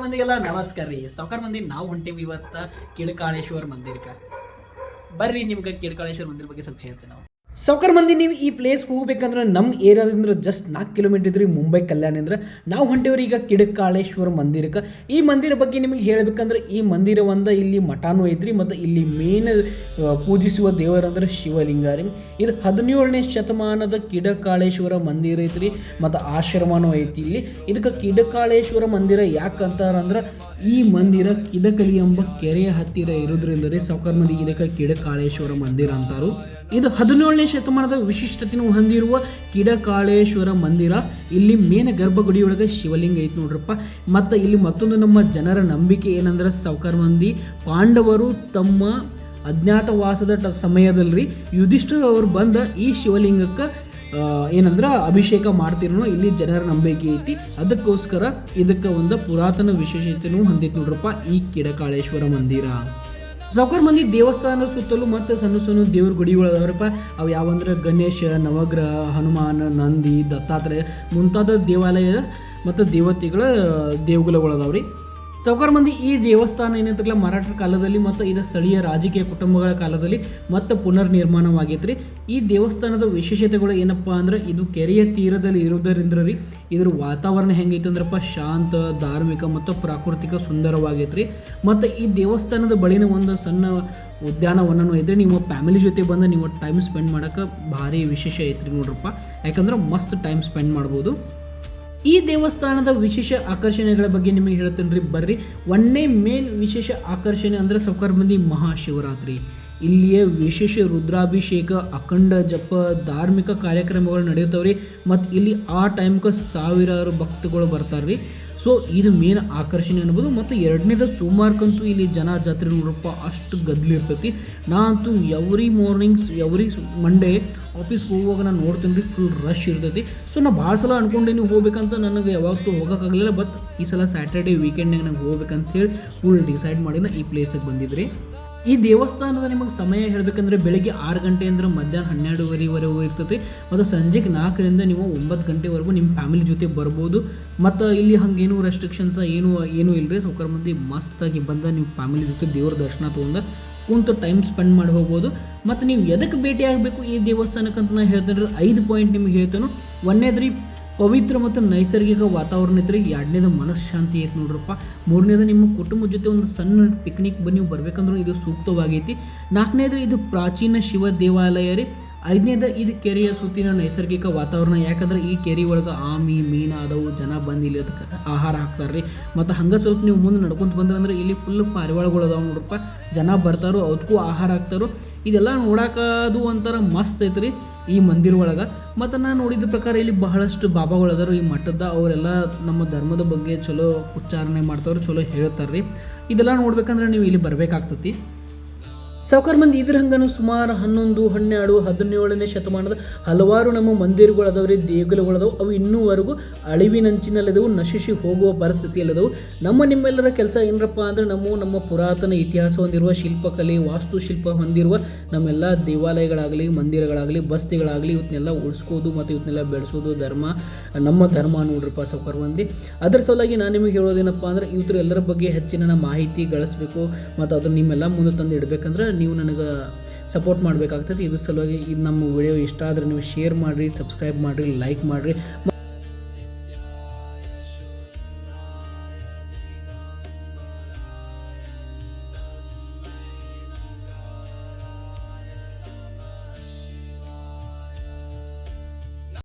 ಮಂದಿಗೆಲ್ಲ ನಮಸ್ಕಾರ ರೀ. ಸಾವ್ಕಾರ ಮಂದಿ, ನಾವು ಹೊಂಟೇವಿ ಇವತ್ತ ಕಿಡಕಾಳೇಶ್ವರ ಮಂದಿರಕ್ಕೆ ಬರ್ರಿ ನಿಮ್ಗೆ ಕಿಡಕಾಳೇಶ್ವರ ಮಂದಿರ ಬಗ್ಗೆ ಸ್ವಲ್ಪ ಹೇಳ್ತೇವೆ ನಾವು. ಸಾವ್ಕಾರ ಮಂದಿ, ನೀವು ಈ ಪ್ಲೇಸ್ ಹೋಗ್ಬೇಕಂದ್ರೆ ನಮ್ಮ ಏರಿಯಾದಿಂದ ಜಸ್ಟ್ ನಾಲ್ಕು ಕಿಲೋಮೀಟರ್ ಇದ್ರಿ, ಮುಂಬೈ ಕಲ್ಯಾಣ ಅಂದ್ರೆ ನಾವು ಹೊಂಟೇವ್ರಿ ಈಗ ಕಿಡಕಾಳೇಶ್ವರ ಮಂದಿರಕ್ಕೆ. ಈ ಮಂದಿರ ಬಗ್ಗೆ ನಿಮಗೆ ಹೇಳಬೇಕಂದ್ರೆ ಈ ಮಂದಿರ ಒಂದು ಇಲ್ಲಿ ಮಠಾನು ಐತ್ರಿ, ಮತ್ತು ಇಲ್ಲಿ ಮೇನ್ ಪೂಜಿಸುವ ದೇವರಂದ್ರೆ ಶಿವಲಿಂಗ ರೀ ಇದು ಹದಿನೇಳನೇ ಶತಮಾನದ ಕಿಡಕಾಳೇಶ್ವರ ಮಂದಿರ ಐತ್ರಿ, ಮತ್ತು ಆಶ್ರಮನೂ ಐತಿ ಇಲ್ಲಿ. ಇದಕ್ಕೆ ಕಿಡಕಾಳೇಶ್ವರ ಮಂದಿರ ಯಾಕಂತಾರಂದ್ರೆ ಈ ಮಂದಿರ ಕಿಡಕಲಿ ಎಂಬ ಕೆರೆಯ ಹತ್ತಿರ ಇರೋದ್ರಿಂದ ರೀ ಸೌಕರ್ ಮಂದಿ ಇದಕ್ಕೆ ಕಿಡಕಾಳೇಶ್ವರ ಮಂದಿರ ಅಂತಾರು. ಇದು ಹದಿನೇಳನೇ ಶತಮಾನದ ವಿಶಿಷ್ಟತೆಯನ್ನು ಹೊಂದಿರುವ ಕಿಡಕಾಳೇಶ್ವರ ಮಂದಿರ. ಇಲ್ಲಿ ಮೇನ ಗರ್ಭಗುಡಿಯೊಳಗೆ ಶಿವಲಿಂಗ ಐತಿ ನೋಡ್ರಪ್ಪ. ಮತ್ತು ಇಲ್ಲಿ ಮತ್ತೊಂದು ನಮ್ಮ ಜನರ ನಂಬಿಕೆ ಏನಂದ್ರೆ ಸಾವ್ಕಾರ ಮಂದಿ. ಪಾಂಡವರು ತಮ್ಮ ಅಜ್ಞಾತವಾಸದ ಟ ಸಮಯದಲ್ಲಿ ಯುಧಿಷ್ಠಿರ ಅವರು ಬಂದ ಈ ಶಿವಲಿಂಗಕ್ಕೆ ಏನಂದ್ರೆ ಅಭಿಷೇಕ ಮಾಡ್ತಿರೋ ಇಲ್ಲಿ ಜನರ ನಂಬಿಕೆ ಐತಿ. ಅದಕ್ಕೋಸ್ಕರ ಇದಕ್ಕೆ ಒಂದು ಪುರಾತನ ವಿಶೇಷತೆಯೂ ಹೊಂದಿತ್ತು ನೋಡ್ರಪ್ಪ ಈ ಕಿಡಕಾಳೇಶ್ವರ ಮಂದಿರ. ಸಾವ್ಕಾರ ಮಂದಿ ದೇವಸ್ಥಾನದ ಸುತ್ತಲೂ ಮತ್ತು ಸಣ್ಣ ಸಣ್ಣ ದೇವ್ರ ಗುಡಿಗಳು ಅದಾವ್ರಪ್ಪ ಅವು ಯಾವಂದ್ರೆ ಗಣೇಶ, ನವಗ್ರಹ, ಹನುಮಾನ, ನಂದಿ, ದತ್ತಾತ್ರೇಯ ಮುಂತಾದ ದೇವಾಲಯ ಮತ್ತು ದೇವತೆಗಳ ದೇವಗುಲಗಳು ಅದಾವ್ರಿ ಸಾವ್ಕಾರ ಮಂದಿ ಈ ದೇವಸ್ಥಾನ ಏನಂತಾರಲ್ಲ ಮರಾಠರ ಕಾಲದಲ್ಲಿ ಮತ್ತು ಇದು ಸ್ಥಳೀಯ ರಾಜಕೀಯ ಕುಟುಂಬಗಳ ಕಾಲದಲ್ಲಿ ಮತ್ತೆ ಪುನರ್ ನಿರ್ಮಾಣವಾಗೈತ್ರಿ ಈ ದೇವಸ್ಥಾನದ ವಿಶೇಷತೆಗಳು ಏನಪ್ಪ ಅಂದ್ರೆ ಇದು ಕೆರೆಯ ತೀರದಲ್ಲಿ ಇರುವುದರಿಂದ ರೀ ಇದರ ವಾತಾವರಣ ಹೆಂಗೈತೆ ಅಂದ್ರಪ್ಪ ಶಾಂತ, ಧಾರ್ಮಿಕ ಮತ್ತು ಪ್ರಾಕೃತಿಕ ಸುಂದರವಾಗೈತೆ ರೀ ಮತ್ತು ಈ ದೇವಸ್ಥಾನದ ಬಳಿನ ಒಂದು ಸಣ್ಣ ಉದ್ಯಾನವನನೂ ಐತ್ರಿ. ನೀವು ಫ್ಯಾಮಿಲಿ ಜೊತೆ ಬಂದು ನೀವು ಟೈಮ್ ಸ್ಪೆಂಡ್ ಮಾಡೋಕ್ಕೆ ಭಾರಿ ವಿಶೇಷ ಐತ್ರಿ ನೋಡ್ರಪ್ಪ. ಯಾಕಂದ್ರೆ ಮಸ್ತ್ ಟೈಮ್ ಸ್ಪೆಂಡ್ ಮಾಡ್ಬೋದು. ಈ ದೇವಸ್ಥಾನದ ವಿಶೇಷ ಆಕರ್ಷಣೆಗಳ ಬಗ್ಗೆ ನಿಮಗೆ ಹೇಳ್ತೇನೆ ರೀ. ಬರ್ರಿ. ಒಂದನೇ ಮೇನ್ ವಿಶೇಷ ಆಕರ್ಷಣೆ ಅಂದರೆ ಸೌಕರ್ ಮಂದಿ ಮಹಾಶಿವರಾತ್ರಿ. ಇಲ್ಲಿಯ ವಿಶೇಷ ರುದ್ರಾಭಿಷೇಕ, ಅಖಂಡ ಜಪ, ಧಾರ್ಮಿಕ ಕಾರ್ಯಕ್ರಮಗಳು ನಡೆಯುತ್ತವೆ ರೀ. ಮತ್ತು ಇಲ್ಲಿ ಆ ಟೈಮ್ಗೆ ಸಾವಿರಾರು ಭಕ್ತಗಳು ಬರ್ತಾರೆ ರೀ. ಸೊ ಇದು ಮೇನ್ ಆಕರ್ಷಣೆ ಅನ್ಬೋದು. ಮತ್ತು ಎರಡನೇದು ಸೋಮವಾರಕ್ಕಂತೂ ಇಲ್ಲಿ ಜನ ಜಾತ್ರೆ ನೋಡಪ್ಪ, ಅಷ್ಟು ಗದ್ಲಿರ್ತೈತಿ ನಾ ಅಂತೂ ಎವ್ರಿ ಮಾರ್ನಿಂಗ್ಸ್ ಎವ್ರಿ ಮಂಡೇ ಆಫೀಸ್ಗೆ ಹೋಗುವಾಗ ನಾನು ನೋಡ್ತೀನಿ ರೀ ಫುಲ್ ರಶ್ ಇರ್ತೈತಿ. ಸೊ ನಾ ಭಾಳ ಸಲ ಅನ್ಕೊಂಡೇನಿ ಹೋಗ್ಬೇಕಂತ ನನಗೆ ಯಾವತ್ತೂ ಹೋಗೋಕ್ಕಾಗಲಿಲ್ಲ ಬಟ್ ಈ ಸಲ ಸ್ಯಾಟರ್ಡೇ ವೀಕೆಂಡ್ನಾಗ ನಂಗೆ ಹೋಗ್ಬೇಕಂತ ಹೇಳಿ ಫುಲ್ ಡಿಸೈಡ್ ಮಾಡಿ ನಾ ಈ ಪ್ಲೇಸಿಗೆ ಬಂದಿದ್ರಿ ಈ ದೇವಸ್ಥಾನದ ನಿಮಗೆ ಸಮಯ ಹೇಳಬೇಕಂದ್ರೆ ಬೆಳಗ್ಗೆ ಆರು ಗಂಟೆ ಅಂದ್ರೆ ಮಧ್ಯಾಹ್ನ ಹನ್ನೆರಡುವರೆವರೆಗೂ ಇರ್ತದೆ. ಮತ್ತು ಸಂಜೆಗೆ ನಾಲ್ಕರಿಂದ ನೀವು ಒಂಬತ್ತು ಗಂಟೆವರೆಗೂ ನಿಮ್ಮ ಫ್ಯಾಮಿಲಿ ಜೊತೆ ಬರ್ಬೋದು. ಮತ್ತು ಇಲ್ಲಿ ಹಂಗೇನು ರೆಸ್ಟ್ರಿಕ್ಷನ್ಸ್ ಏನು, ಏನೂ ಇಲ್ಲರಿ ಸೌಕರ್ ಮಂದಿ ಮಸ್ತಾಗಿ ಬಂದ ನೀವು ಫ್ಯಾಮಿಲಿ ಜೊತೆ ದೇವ್ರ ದರ್ಶನ ತೊಗೊಂಡು ಕುಂತು ಟೈಮ್ ಸ್ಪೆಂಡ್ ಮಾಡಿ ಹೋಗ್ಬೋದು. ಮತ್ತು ನೀವು ಎದಕ್ಕೆ ಭೇಟಿ ಆಗಬೇಕು ಈ ದೇವಸ್ಥಾನಕ್ಕೆ ಅಂತ ನಾ ಹೇಳ್ತೀನಿ ಐದು ಪಾಯಿಂಟ್ ನಿಮ್ಗೆ ಹೇಳ್ತೇನೆ. ಒಂದನೇದ್ರಿ ಪವಿತ್ರ ಮತ್ತು ನೈಸರ್ಗಿಕ ವಾತಾವರಣ ಇದ್ರೆ ಎರಡನೇದು ಮನಃಶಾಂತಿ ಐತೆ ನೋಡ್ರಪ್ಪ. ಮೂರನೇದು ನಿಮ್ಮ ಕುಟುಂಬದ ಜೊತೆ ಒಂದು ಸಣ್ಣ ಪಿಕ್ನಿಕ್ ಬನ್ನಿ, ನೀವು ಬರ್ಬೇಕಂದ್ರೂ ಇದು ಸೂಕ್ತವಾಗೈತಿ. ನಾಲ್ಕನೇದು ಇದು ಪ್ರಾಚೀನ ಶಿವ ದೇವಾಲಯ ರೀ. ಐದನೇದ ಇದು ಕೆರೆಯ ಸುತ್ತಿನ ನೈಸರ್ಗಿಕ ವಾತಾವರಣ. ಯಾಕಂದ್ರೆ ಈ ಕೆರೆ ಒಳಗೆ ಆಮಿ, ಮೀನು ಆದವು, ಜನ ಬಂದು ಇಲ್ಲಿ ಅದಕ್ಕೆ ಆಹಾರ ಹಾಕ್ತಾರೆ ರೀ ಮತ್ತು ಹಂಗೆ ಸ್ವಲ್ಪ ನೀವು ಮುಂದೆ ನಡ್ಕೊಂತ ಬಂದ್ರೆ ಇಲ್ಲಿ ಫುಲ್ ಪಾರಿವಾಳಗಳು ಅದಾವೆ ನೋಡ್ರಪ್ಪ. ಜನ ಬರ್ತಾರೋ ಅದಕ್ಕೂ ಆಹಾರ ಹಾಕ್ತಾರೋ. ಇದೆಲ್ಲ ನೋಡೋಕೆ ಒಂಥರ ಮಸ್ತ್ ಐತ್ರಿ ಈ ಮಂದಿರ ಒಳಗೆ. ಮತ್ತು ನಾನು ನೋಡಿದ ಪ್ರಕಾರ ಇಲ್ಲಿ ಬಹಳಷ್ಟು ಬಾಬಾಗಳದಾರು ಈ ಮಠದ ಅವರೆಲ್ಲ ನಮ್ಮ ಧರ್ಮದ ಬಗ್ಗೆ ಚಲೋ ಉಚ್ಚಾರಣೆ ಮಾಡ್ತಾವ್ರು, ಚಲೋ ಹೇಳ್ತಾರೆ ರೀ ಇದೆಲ್ಲ ನೋಡ್ಬೇಕಂದ್ರೆ ನೀವು ಇಲ್ಲಿ ಬರಬೇಕಾಗ್ತತಿ. ಸಾವ್ಕಾರ ಮಂದಿ ಇದ್ರ ಹಂಗನು ಸುಮಾರು ಹನ್ನೊಂದು, ಹನ್ನೆರಡು, ಹದಿನೇಳನೇ ಶತಮಾನದ ಹಲವಾರು ನಮ್ಮ ಮಂದಿರಗಳು ರೀ ದೇಗುಲಗಳದಾವು, ಅವು ಇನ್ನೂವರೆಗೂ ಅಳಿವಿನಂಚಿನಲ್ಲಿದ್ದವು ನಶಿಸಿ ಹೋಗುವ ಪರಿಸ್ಥಿತಿಯಲ್ಲಿದ್ದವು ನಮ್ಮ ನಿಮ್ಮೆಲ್ಲರ ಕೆಲಸ ಏನರಪ್ಪ ಅಂದ್ರೆ ನಮ್ಮ ನಮ್ಮ ಪುರಾತನ ಇತಿಹಾಸ ಹೊಂದಿರುವ ಶಿಲ್ಪಕಲೆ, ವಾಸ್ತುಶಿಲ್ಪ ಹೊಂದಿರುವ ನಮ್ಮೆಲ್ಲ ದೇವಾಲಯಗಳಾಗಲಿ, ಮಂದಿರಗಳಾಗಲಿ, ಬಸ್ತಿಗಳಾಗಲಿ ಇವತ್ತನ್ನೆಲ್ಲ ಉಳಿಸ್ಕೋದು ಮತ್ತು ಇವತ್ತನ್ನೆಲ್ಲ ಬೆಳೆಸೋದು ಧರ್ಮ, ನಮ್ಮ ಧರ್ಮ ನೋಡ್ರಪ್ಪ ಸಾವುಕಾರ ಮಂದಿ. ಅದರ ಸಲುವಾಗಿ ನಾನು ನಿಮಗೆ ಹೇಳೋದೇನಪ್ಪ ಅಂದ್ರೆ ಇವತ್ತು ಎಲ್ಲರ ಬಗ್ಗೆ ಹೆಚ್ಚಿನ ಮಾಹಿತಿ ಗಳಿಸ್ಬೇಕು, ಮತ್ತು ಅದನ್ನು ನಿಮ್ಮೆಲ್ಲ ಮುಂದೆ ತಂದು ಇಡಬೇಕಂದ್ರೆ ನೀವು ನನಗೆ ಸಪೋರ್ಟ್ ಮಾಡಬೇಕಾಗ್ತದೆ. ಇದ್ರ ಸಲುವಾಗಿ ಇದು ನಮ್ಮ ವಿಡಿಯೋ ಇಷ್ಟ ಆದರೆ ನೀವು ಶೇರ್ ಮಾಡಿರಿ ಸಬ್ಸ್ಕ್ರೈಬ್ ಮಾಡಿರಿ ಲೈಕ್ ಮಾಡಿರಿ.